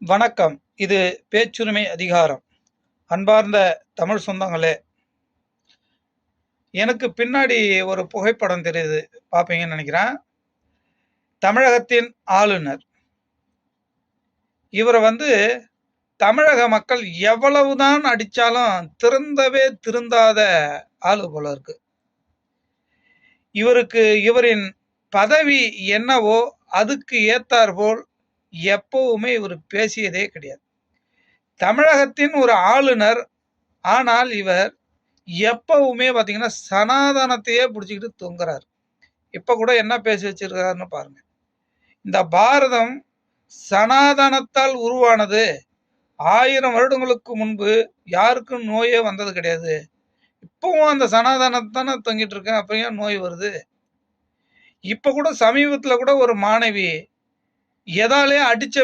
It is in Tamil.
வணக்கம். இது பேச்சுரிமை அதிகாரம். அன்பார்ந்த தமிழ் சொந்தங்களே எனக்கு பின்னாடி ஒரு புகைப்படம் தெரியுது. பார்ப்பீங்கன்னு நினைக்கிறேன். தமிழகத்தின் ஆளுநர். இவரை வந்து தமிழக மக்கள் எவ்வளவுதான் அடிச்சாலும் திருந்தவே திருந்தாத ஆளு போல இருக்கு. இவருக்கு இவரின் பதவி என்னவோ அதுக்கு ஏத்தாற்போல் எப்பவுமே இவர் பேசியதே கிடையாது. தமிழகத்தின் ஒரு ஆளுநர் ஆனால் இவர் எப்பவுமே பார்த்தீங்கன்னா சனாதனத்தையே பிடிச்சிக்கிட்டு தொங்குறார். இப்போ கூட என்ன பேசி வச்சிருக்காருன்னு பாருங்க. இந்த பாரதம் சனாதனத்தால் உருவானது. ஆயிரம் வருடங்களுக்கு முன்பு யாருக்கும் நோயே வந்தது கிடையாது. இப்பவும் அந்த சனாதனத்தானே தொங்கிட்டு இருக்கேன் அப்ப ஏன் நோய் வருது. இப்போ கூட சமீபத்தில் கூட ஒரு மாணவி எதாலே அடிச்ச